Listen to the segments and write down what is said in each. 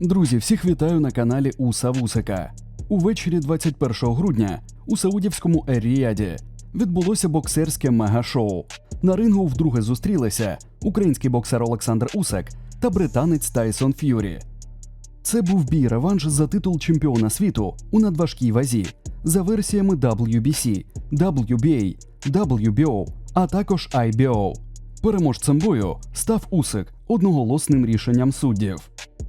Друзі, всіх вітаю на каналі Уса Вусика. Увечері 21 грудня у саудівському Еріаді відбулося боксерське мегашоу. На рингу вдруге зустрілися український боксер Олександр Усак та британець Тайсон Ф'юрі. Це був бій реванш за титул чемпіона світу у надважкій вазі за версіями WBC, WBA, WBO, а також IBO. Переможцем бою став Усик одноголосним рішенням суддів.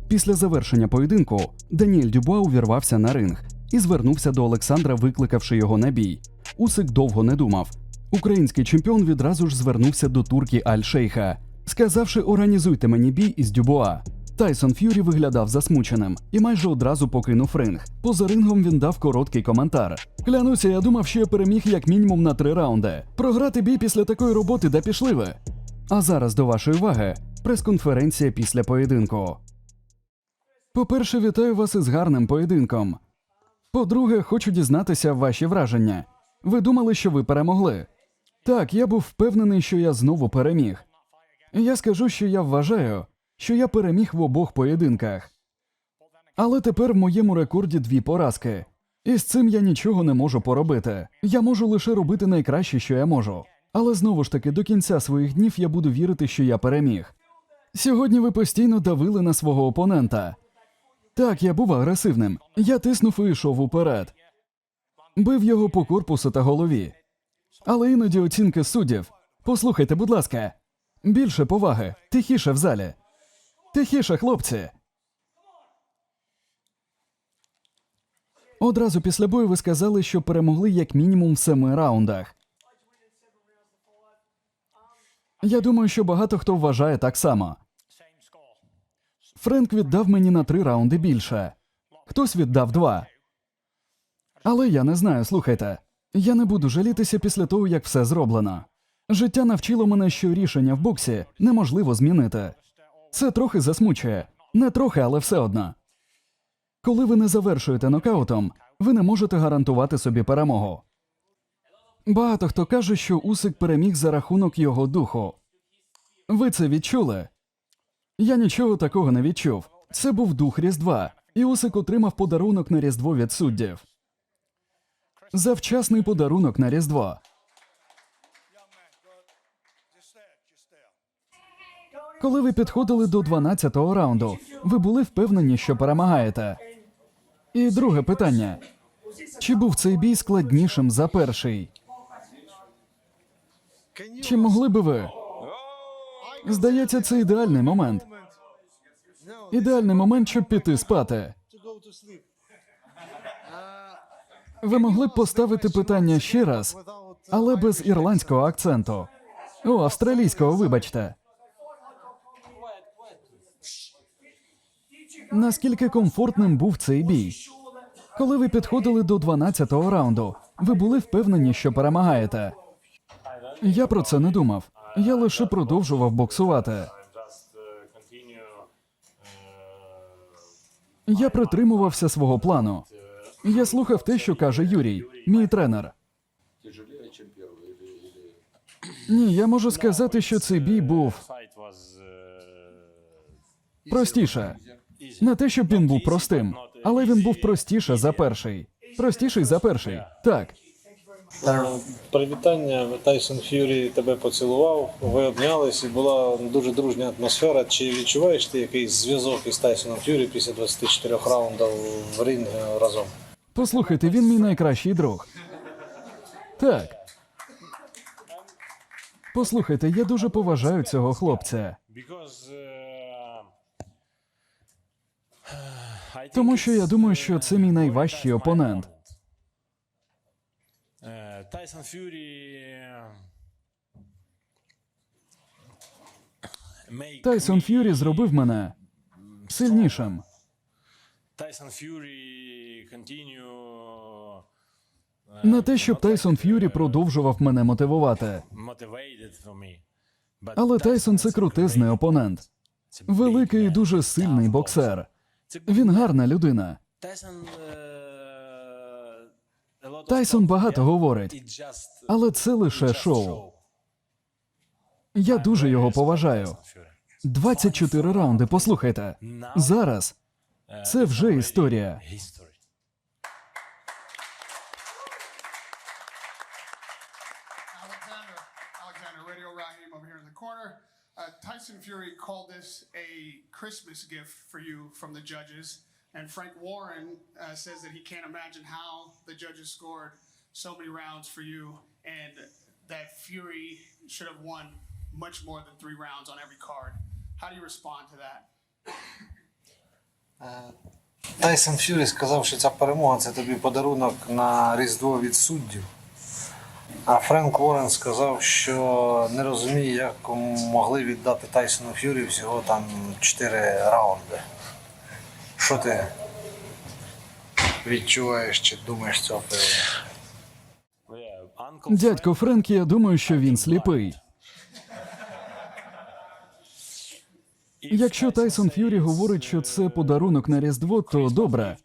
Після завершення поєдинку Даніель Дюбуа увірвався на ринг і звернувся до Олександра, викликавши його на бій. Усик довго не думав. Український чемпіон відразу ж звернувся до турки Аль-Шейха, сказавши організуйте мені бій із Дюбуа. Тайсон Ф'юрі виглядав засмученим і майже одразу покинув ринг. Поза рингом він дав короткий коментар. Клянуся, я думав, що я переміг як мінімум на три раунди. Програти бій після такої роботи де пішли ви. А зараз до вашої уваги прес-конференція після поєдинку. По-перше, вітаю вас із гарним поєдинком. По-друге, хочу дізнатися ваші враження. Ви думали, що ви перемогли? Так, я був впевнений, що я знову переміг. Я скажу, що я вважаю, що я переміг в обох поєдинках. Але тепер в моєму рекорді дві поразки. І з цим я нічого не можу поробити. Я можу лише робити найкраще, що я можу. Але знову ж таки, до кінця своїх днів я буду вірити, що я переміг. Сьогодні ви постійно давили на свого опонента. Так, я був агресивним. Я тиснув і йшов уперед. Бив його по корпусу та голові. Але іноді оцінки суддів. Послухайте, будь ласка, більше поваги, тихіше в залі. Тихіше, хлопці. Одразу після бою ви сказали, що перемогли як мінімум в семи раундах. Я думаю, що багато хто вважає так само. Френк віддав мені на три раунди більше. Хтось віддав два. Але я не знаю, слухайте. Я не буду жалітися після того, як все зроблено. Життя навчило мене, що рішення в боксі неможливо змінити. Це трохи засмучує. Не трохи, але все одно. Коли ви не завершуєте нокаутом, ви не можете гарантувати собі перемогу. Багато хто каже, що Усик переміг за рахунок його духу. Ви це відчули? Я нічого такого не відчув. Це був дух Різдва, і Усик отримав подарунок на Різдво від суддів. Завчасний подарунок на Різдво. Коли ви підходили до 12-го раунду, ви були впевнені, що перемагаєте. І друге питання: чи був цей бій складнішим за перший? Чи могли би ви? Здається, це ідеальний момент. Ідеальний момент, щоб піти спати. Ви могли б поставити питання ще раз, але без ірландського акценту. О, австралійського, вибачте. Наскільки комфортним був цей бій? Коли ви підходили до 12-го раунду, ви були впевнені, що перемагаєте. Я про це не думав. Я лише продовжував боксувати. Я притримувався свого плану. Я слухав те, що каже Юрій, мій тренер. Ні, я можу сказати, що цей бій був простіше. Не те, щоб він був простим, але він був простіше за перший. Простіший за перший. Так. Привітання, Тайсон Ф'юрі тебе поцілував, ви обнялись і була дуже дружня атмосфера. Чи відчуваєш ти якийсь зв'язок із Тайсоном Ф'юрі після 24 раундів в ринг разом? Послухайте, він мій найкращий друг. Так. Послухайте, я дуже поважаю цього хлопця, I think тому що я думаю, що це мій найважчий опонент. Fury uh, make Тайсон Ф'юрі зробив мене сильнішим. Continue uh, Не те, щоб Тайсон Ф'юрі продовжував мене мотивувати, але Тайсон це крутезний опонент. Великий і дуже сильний боксер. Він гарна людина. Lot of Тайсон багато говорить, але це лише шоу. Я дуже його поважаю. Tyson Fury. 24 раунди, послухайте. Зараз uh, Це вже історія. Uh, Tyson Fury called this a Christmas gift for you from the judges, and Frank Warren uh, says that he can't imagine how the judges scored so many rounds for you, and that Fury should have won much more than three rounds on every card. How do you respond to that? Тайсон Ф'юрі сказав, що ця перемога це тобі подарунок на Різдво від суддів. А Френк Уоррен сказав, що не розуміє, як могли віддати Тайсону Ф'юрі всього там 4 раунди. Що ти відчуваєш чи думаєш цього приводу? Дядько Френк, я думаю, що він сліпий. Якщо Тайсон Ф'юрі говорить, що це подарунок на Різдво, то добре.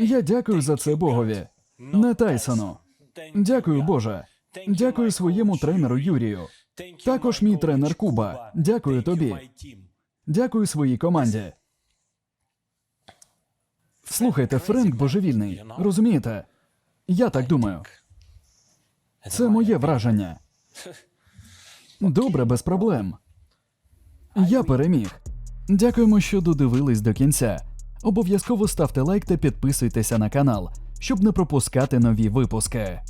Я дякую за це Богові. Не Тайсону. Дякую, Боже. Дякую своєму тренеру Юрію. Також мій тренер Куба. Дякую тобі. Дякую своїй команді. Слухайте, Френк божевільний. Розумієте? Я так думаю. Це моє враження. Добре, без проблем. Я переміг. Дякуємо, що додивились до кінця. Обов'язково ставте лайк та підписуйтеся на канал, щоб не пропускати нові випуски.